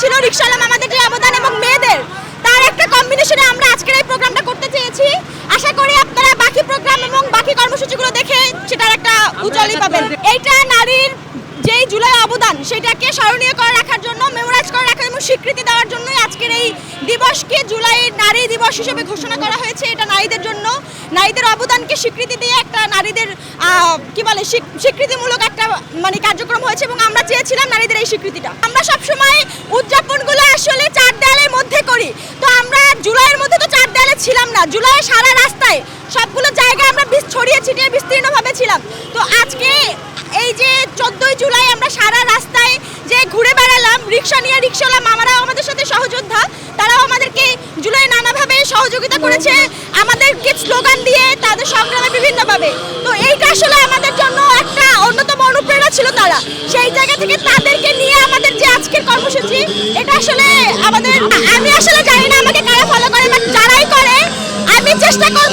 ছিল রিক্সাওয়ালা মামাদের যে অবদান এবং মেয়েদের তার একটা কম্বিনেশনে আমরা আজকের এই প্রোগ্রামটা করতে চেয়েছি। আশা করি আপনারা বাকি প্রোগ্রাম এবং বাকি কর্মসূচিগুলো দেখে সেটার একটা উজ্জ্বলই পাবেন। এইটা নারীর যেই জুলাই অবদান সেটাকে স্মরণীয় করে রাখার জন্য মেমোরাইজ করে রাখার এবং স্বীকৃতি দেওয়ার জন্যই আজকের এই দিবসকে জুলাই নারী দিবস হিসেবে ঘোষণা করা হয়েছে এটা নারীদের জন্য। নারীদের অবদানকে স্বীকৃতি দিয়ে একটা নারীদের কি বলে স্বীকৃতিমূলক একটা মানে কার্যক্রম হয়েছে এবং আমরা চেয়েছিলাম নারীদের এই স্বীকৃতিটা। আমরা সবসময় না, জুলাইয়ের সারা রাস্তায় সবগুলো জায়গায় আমরা ছড়িয়ে ছিটিয়ে বিস্তীর্ণভাবে ছিলাম। তো আজকে এই যে চোদ্দই জুলাই আমরা সারা রাস্তায় যে ঘুরে বেড়ালাম, রিক্সা নিয়ে রিক্সাওয়ালা মামারাও আমাদের সাথে সহযোদ্ধা, তারাও আমাদেরকে জুলাই নানাভাবে সহযোগিতা করেছে। আমাদেরকে স্লোগান দিয়ে তাদের সংগ্রামে বিভিন্নভাবে। তো এইটা আসলে আমাদের জন্য একটা অন্যতম অনুপ্রেরণা ছিল তারা। সেই জায়গা থেকে তাদেরকে নিয়ে আমাদের যে আজকের কর্মসূচি, এটা আসলে আমাদের ¡Los tacos!